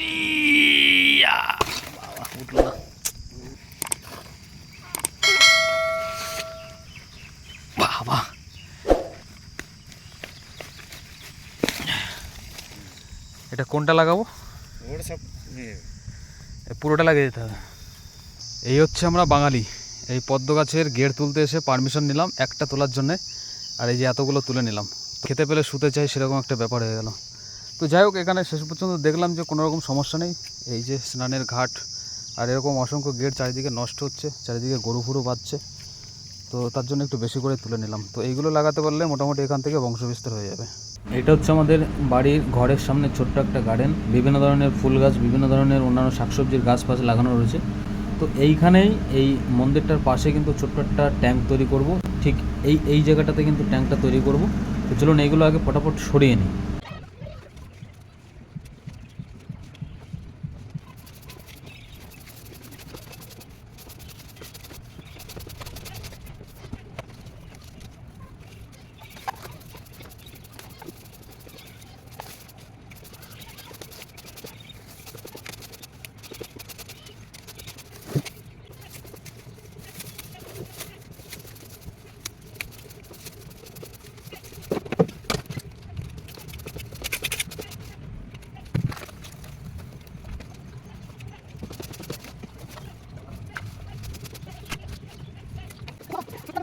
ইয়া! উঠল না। বাবা এটা কোনটা লাগাবো। এ পুরোটা লাগিয়ে দিতে হবে এই হচ্ছে আমরা বাঙালি এই পদ্ম গাছের গেড় তুলতে এসে পারমিশন নিলাম একটা তোলার জন্যে আর এই যে এতগুলো তুলে নিলাম খেতে পেলে শুতে চাই সেরকম একটা ব্যাপার হয়ে গেল তো যাই হোক, এখানে শেষ পর্যন্ত দেখলাম যে কোনো রকম সমস্যা নেই। এই যে স্নানের ঘাট আর এরকম অসংখ্য গেট চারিদিকে নষ্ট হচ্ছে, চারিদিকে গরু ফুরু বাজছে তো তার জন্য একটু বেশি করে তুলে নিলাম। তো এইগুলো লাগাতে পারলে মোটামুটি এখান থেকে বংশবিস্তার হয়ে যাবে। এটা হচ্ছে আমাদের বাড়ির ঘরের সামনে ছোট্ট একটা গার্ডেন বিভিন্ন ধরনের ফুল গাছ, বিভিন্ন ধরনের অন্যান্য শাকসবজির গাছ ফাছ লাগানো রয়েছে। তো এইখানেই এই মন্দিরটার পাশে কিন্তু ছোট্ট একটা ট্যাঙ্ক তৈরি করব। ঠিক এই এই জায়গাটাতে কিন্তু ট্যাঙ্কটা তৈরি করব। তো চলুন এইগুলো আগে ফটাফট সরিয়ে নিই।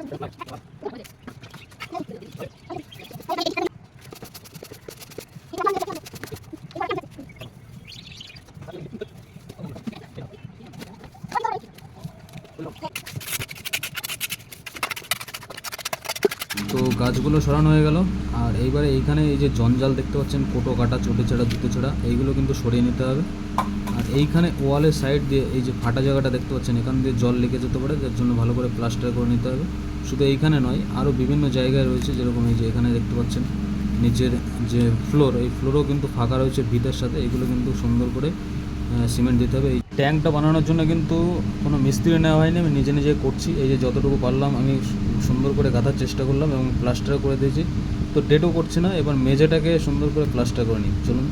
তো গাছগুলো সরানো হয়ে গেল। আর এইবারে এইখানে এই যে জঞ্জাল দেখতে পাচ্ছেন, কোটো কাটা, চোটে ছেঁড়া, জুতো ছেঁড়া, এইগুলো কিন্তু সরিয়ে নিতে হবে। এইখানে ওয়ালের সাইড দিয়ে এই যে ফাটা জায়গাটা দেখতে পাচ্ছেন, এখান দিয়ে জল লেগে যেতে পারে, যার জন্য ভালো করে প্লাস্টার করে নিতে হবে। শুধু এইখানে নয় আরও বিভিন্ন জায়গায় রয়েছে, যেরকম এই যে এখানে দেখতে পাচ্ছেন, নিচের যে ফ্লোর এই ফ্লোরও কিন্তু ফাঁকা রয়েছে ভিতের সাথে, এগুলো কিন্তু সুন্দর করে সিমেন্ট দিতে হবে। এই ট্যাঙ্কটা বানানোর জন্য কিন্তু কোনো মিস্ত্রি নেওয়া হয়নি, আমি নিজে নিজে করছি, এই যে যতটুকু পারলাম, আমি সুন্দর করে গাঁথার চেষ্টা করলাম এবং প্লাস্টার করে দিয়েছি। তো ডেটও করছি না, এবার মেঝেটাকে সুন্দর করে প্লাস্টার করে নিই, চলুন।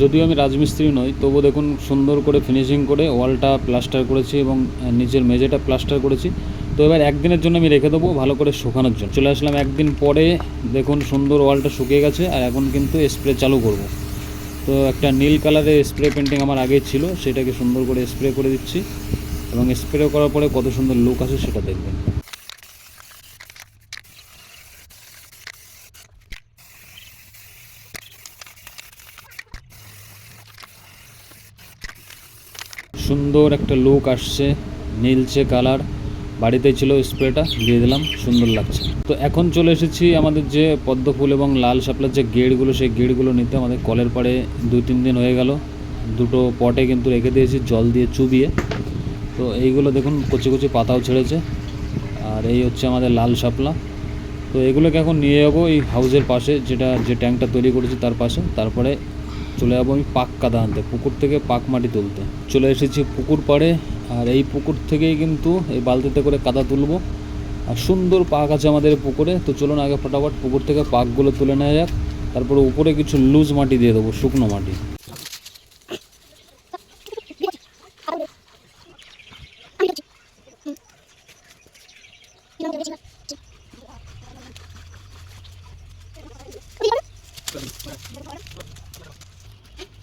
যদিও আমি রাজমিস্ত্রি নই তবু দেখুন সুন্দর করে ফিনিশিং করে ওয়ালটা প্লাস্টার করেছি এবং নিচের মেঝেটা প্লাস্টার করেছি। তো এবার একদিনের জন্য আমি রেখে দেবো ভালো করে শুকানোর জন্য। চলে আসলাম একদিন পরে, দেখুন সুন্দর ওয়ালটা শুকিয়ে গেছে আর এখন কিন্তু স্প্রে চালু করব। তো একটা নীল কালারের স্প্রে পেন্টিং আমার আগে ছিল, সেটাকে সুন্দর করে স্প্রে করে দিচ্ছি এবং স্প্রে করার পরে কত সুন্দর লুক আছে সেটা দেখবেন। সুন্দর একটা লুক আসছে, নীলচে কালার বাড়িতে ছিল স্প্রেটা দিয়ে দিলাম, সুন্দর লাগছে। তো এখন চলে এসেছি আমাদের যে পদ্ম ফুল এবং লাল শাপলার যে গেটগুলো, সেই গেটগুলো নিতে। আমাদের কলের পাড়ে দুই তিন দিন হয়ে গেল। দুটো পটে কিন্তু রেখে দিয়েছি, জল দিয়ে চুবিয়ে। তো এইগুলো দেখুন, কচি কচি পাতাও ছেড়েছে। আর এই হচ্ছে আমাদের লাল শাপলা। তো এগুলোকে এখন নিয়ে যাব এই হাউজের পাশে, যেটা, যে ট্যাঙ্কটা তৈরি করেছি তার পাশে। তারপরে চলে যাব আমি পাক কাদা আনতে, পুকুর থেকে পাক মাটি তুলতে। চলে এসেছি পুকুর পাড়ে, আর এই পুকুর থেকেই কিন্তু এই বালতিতে করে কাদা তুলবো। আর সুন্দর পাক আছে আমাদের পুকুরে, তো চলুন আগে ফটাফট পুকুর থেকে পাকগুলো তুলে নেওয়া যাক। তারপরে উপরে কিছু লুজ মাটি দিয়ে দেবো, শুকনো মাটি।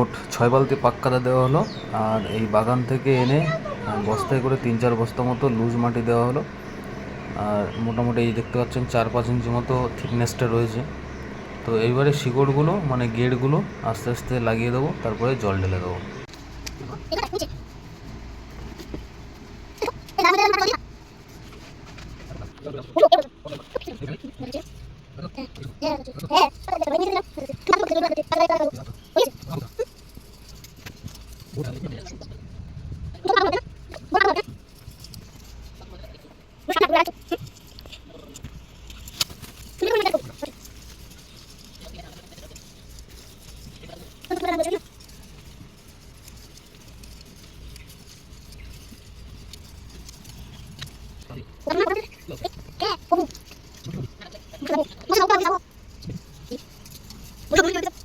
মোট ছয় বালতি পাক্কাটা দেওয়া হলো আর এই বাগান থেকে এনে বস্তায় করে তিন চার বস্তা মতো লুজ মাটি দেওয়া হলো। আর মোটামুটি এই দেখতে পাচ্ছেন চার পাঁচ ইঞ্চি মতো থিকনেসটা রয়েছে। তো এইবারে শিকড়গুলো মানে গেটগুলো আস্তে আস্তে লাগিয়ে দেবো, তারপরে জল ঢেলে দেবো। Look at the